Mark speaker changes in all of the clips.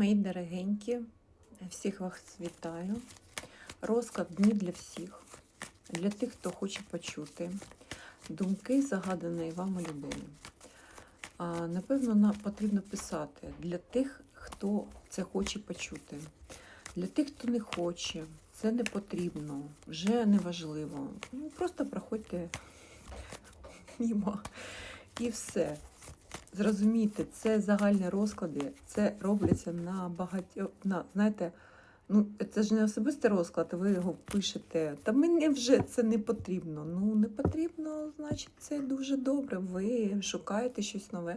Speaker 1: Мої дорогенькі, всіх вас вітаю. Розклад дні для всіх, для тих, хто хоче почути думки загаданої вами людини. Напевно, на- потрібно писати для тих, хто це хоче почути. Для тих, хто не хоче, це не потрібно, вже не важливо. Ну, просто проходьте мимо. І все. Зрозумійте, це загальні розклади, це робляться на багатьох, на, знаєте, ну це ж не особистий розклад, ви його пишете. Та мені вже це не потрібно. Ну, не потрібно, значить, це дуже добре. Ви шукаєте щось нове.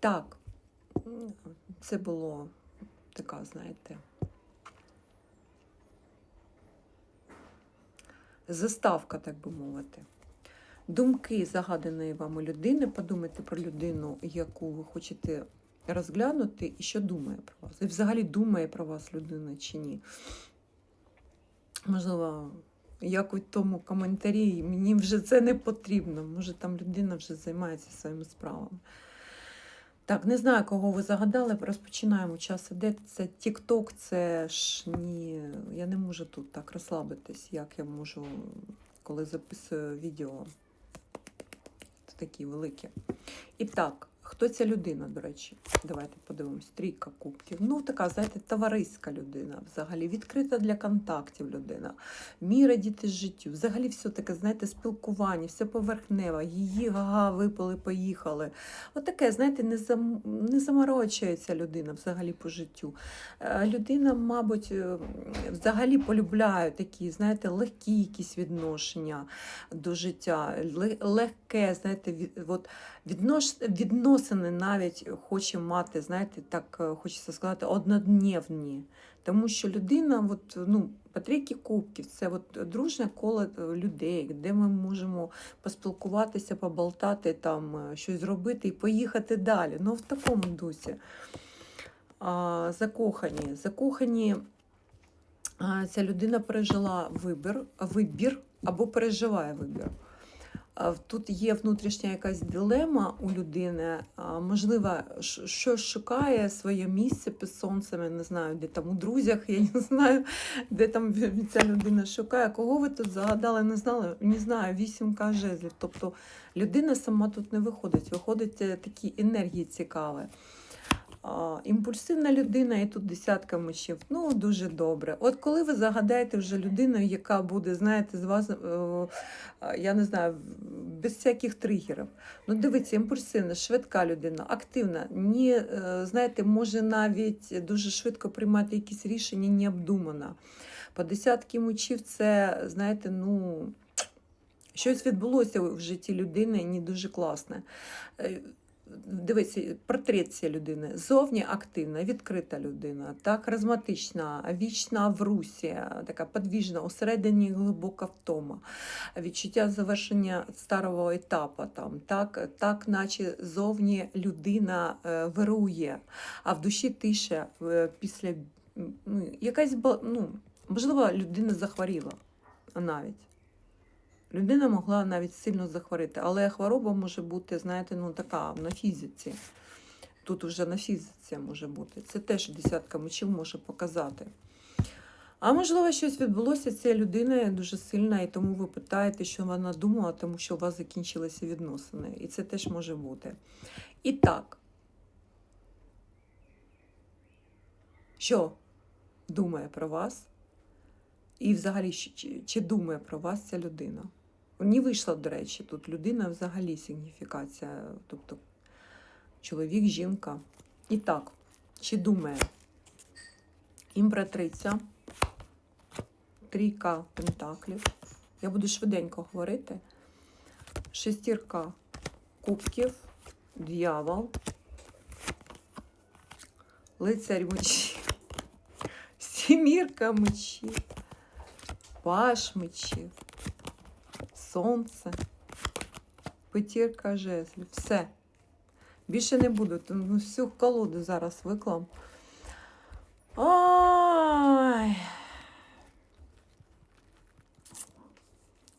Speaker 1: Так, це було така, знаєте. Заставка, так би мовити. Думки загаданої вами людини, подумайте про людину, яку ви хочете розглянути, і що думає про вас. І взагалі думає про вас людина чи ні. Можливо, як у тому коментарі, мені вже це не потрібно. Може, там людина вже займається своїми справами. Так, не знаю, кого ви загадали. Розпочинаємо час іде. Це TikTok, це ж ні. Я не можу тут так розслабитись, як я можу, коли записую відео. Такі великі. І так, хто ця людина, до речі? Давайте подивимось. Трійка кубків. Ну, така, знаєте, товариська людина, взагалі, відкрита для контактів людина, вміє радіти життю. Взагалі, все таке, знаєте, спілкування, все поверхневе, її гага, випили, поїхали. Отаке, знаєте, не, зам... не заморочується людина взагалі по життю. Е, Людина, мабуть, е, взагалі полюбляє такі, знаєте, легкі якісь відношення до життя, легке, знаєте, від, от, віднош, відносини навіть хоче мати, знаєте, так е, хочеться сказати, однодневні. Тому що людина, от, ну, по трійки кубків, це от дружне коло е, людей, де ми можемо поспілкуватися, поболтати, там, е, щось зробити і поїхати далі. Ну, в такому дусі. А, закохані. Закохані ця людина пережила вибір, вибір або переживає вибір. Тут є внутрішня якась дилема у людини. Можливо, що шукає своє місце під сонцем, я не знаю, де там у друзях, я не знаю, де там ця людина шукає. Кого ви тут загадали, не знали? Не знаю, вісімка жезлів. Тобто людина сама тут не виходить, виходить е, такі енергії цікаві. Імпульсивна людина, і тут десятка мечів. Ну, дуже добре. От коли ви загадаєте вже людину, яка буде, знаєте, з вас, е, е, я не знаю, без всяких тригерів. Ну, дивіться, імпульсивна, швидка людина, активна, ні, е, знаєте, може навіть дуже швидко приймати якісь рішення, необдумана. По десятки мечів це, знаєте, ну. Щось відбулося в житті людини не дуже класне. Дивіться, портрет цієї людини. Зовні активна, відкрита людина, так, харизматична, вічна в русі, така подвіжна, усередині глибока втома, відчуття завершення старого етапу, там, так, так наче зовні людина е, вирує, а в душі тиша е, після ну, якась, ну, можливо, людина захворіла навіть. Людина могла навіть сильно захворіти, але хвороба може бути, знаєте, ну така на фізиці. Тут вже на фізиці може бути. Це теж десятка мечів може показати. А можливо, щось відбулося цією людиною дуже сильно, і тому ви питаєте, що вона думала, тому що у вас закінчилися відносини. І це теж може бути. І так, що думає про вас? І взагалі, чи думає про вас ця людина? Не вийшла, до речі, тут людина взагалі сигніфікація, тобто чоловік, жінка. І так, чи думає імператриця, трійка пентаклів. Я буду швиденько говорити. Шестірка кубків, дьявол, лицарь мечів, сімірка мечів, паш мечів, сонце, п'ятірка жезлів. Все. Більше не буду. Ну, всю колоду зараз виклам. Ой.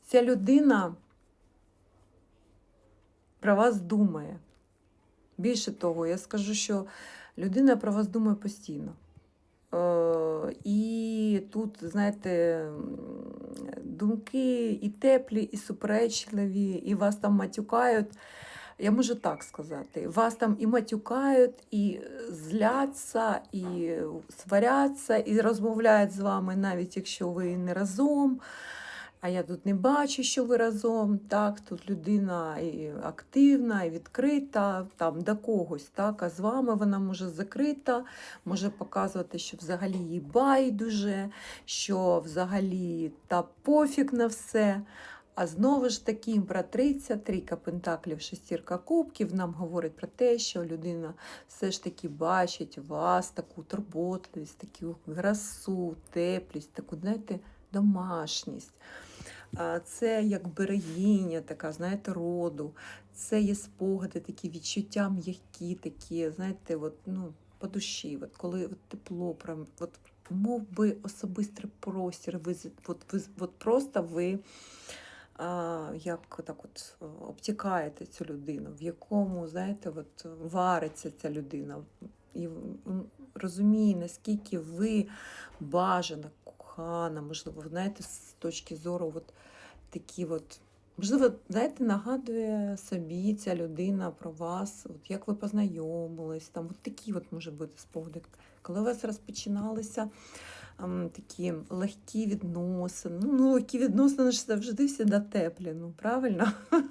Speaker 1: Ця людина про вас думає. Більше того, я скажу, що Людина про вас думає постійно. І тут, знаєте, думки і теплі, і суперечливі, і вас там матюкають. Я можу так сказати, вас там і матюкають, і зляться, і сваряться, і розмовляють з вами, навіть якщо ви не разом. А я тут не бачу, що ви разом. Так, тут людина і активна, і відкрита, там до когось, так, а з вами вона може закрита, може показувати, що взагалі їй байдуже, що взагалі та пофіг на все. А знову ж таки, імператриця, трійка пентаклів, шестірка кубків нам говорить про те, що людина все ж таки бачить вас, таку турботливість, таку красу, теплість, таку, знаєте, домашність. Це як берегиня, така, знаєте, роду. Це є спогади, такі відчуття м'які, такі, знаєте, от, ну, по душі, от, коли от, тепло, прям, от, мов би особистий простір, ви, от, ви, от просто ви а, як так от обтікаєте цю людину, в якому, знаєте, от, вариться ця людина. І розуміє, наскільки ви бажана, кохана, можливо, знаєте, з точки зору от такі от. Можливо, знаєте, нагадує собі ця людина про вас, от як ви познайомились, там от такі от може бути спогади. Коли у вас розпочиналися ем, такі легкі відносини, ну, ну легкі відносини ж завжди всі теплі, ну правильно?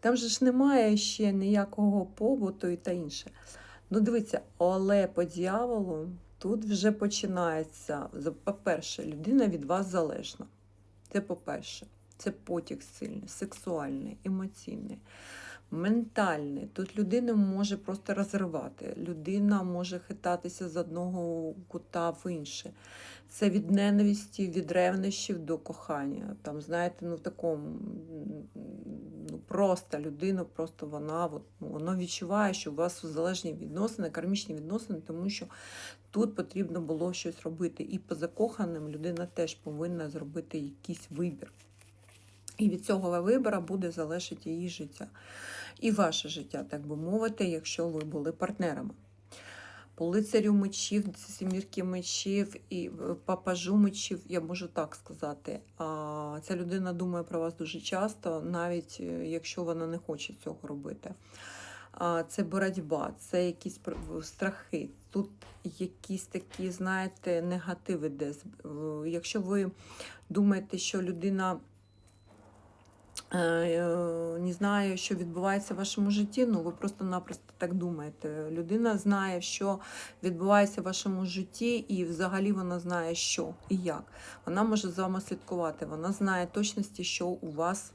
Speaker 1: Там же ж немає ще ніякого побуту і та інше. Ну, дивіться, але по дьяволу тут вже починається. По-перше, людина від вас залежна. Це по-перше. Це потік сильний, сексуальний, емоційний, ментальний. Тут людину може просто розривати. Людина може хитатися з одного кута в інше. Це від ненависті, від ревнощів до кохання. Там, знаєте, ну в такому просто людина, просто вона от, ну, відчуває, що у вас залежні відносини, кармічні відносини, тому що тут потрібно було щось робити. І по закоханим людина теж повинна зробити якийсь вибір. І від цього вибору буде залежати її життя. І ваше життя, так би мовити, якщо ви були партнерами. По лицарю мечів, сімірки мечів і е, папажу мечів, я можу так сказати. А, Ця людина думає про вас дуже часто, навіть е, якщо вона не хоче цього робити. А, Це боротьба, це якісь страхи. Тут якісь такі, знаєте, негативи десь. Е, Якщо ви думаєте, що людина не знає, що відбувається в вашому житті, ну ви просто-напросто так думаєте. Людина знає, що відбувається в вашому житті, і взагалі вона знає, що і як. Вона може з вами слідкувати, вона знає точності, що у вас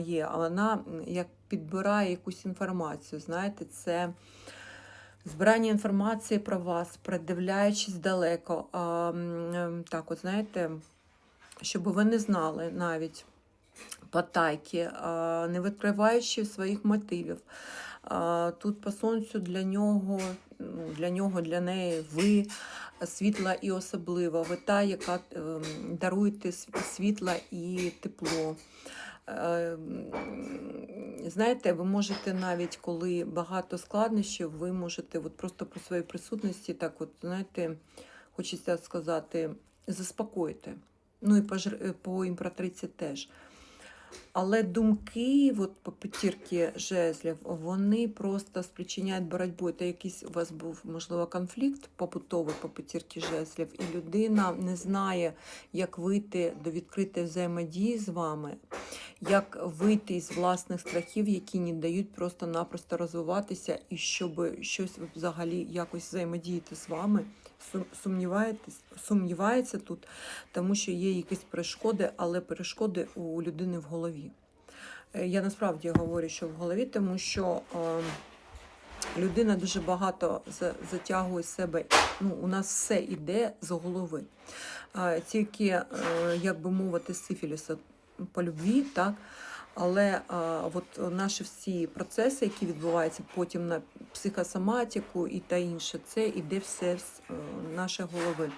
Speaker 1: є. А вона як підбирає якусь інформацію, знаєте, це. Збирання інформації про вас, придивляючись далеко. А, ем, так, от знаєте, щоб ви не знали навіть потайки, не відкриваючи своїх мотивів. Тут по сонцю для нього, ну, для нього, для неї ви світла і особлива. Ви та, яка ем, даруєте світла і тепло. Е, Знаєте, ви можете навіть коли багато складнощів, ви можете от просто по своїй присутності, так от, знаєте, хочеться сказати, заспокоїти. Ну і по імператриці теж. Але думки, от по п'ятірки жезлів, вони просто спричиняють боротьбу. Це якийсь у вас був, можливо, конфлікт побутовий по п'ятірки жезлів, і людина не знає, як вийти до відкритої взаємодії з вами, як вийти із власних страхів, які не дають просто-напросто розвиватися, і щоб щось взагалі якось взаємодіяти з вами. Сумнівається тут, тому що є якісь перешкоди, але перешкоди у людини в голові. Е, Я насправді говорю, що в голові, тому що е, людина дуже багато за- затягує себе. Ну, у нас все йде з голови. Е, Тільки, як би мовити, сифіліса по любві, так. Але а, от наші всі процеси, які відбуваються потім на психосоматику і та інше, це іде все з е, нашої голови.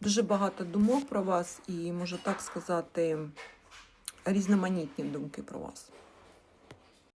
Speaker 1: Дуже багато думок про вас, і можу так сказати, різноманітні думки про вас.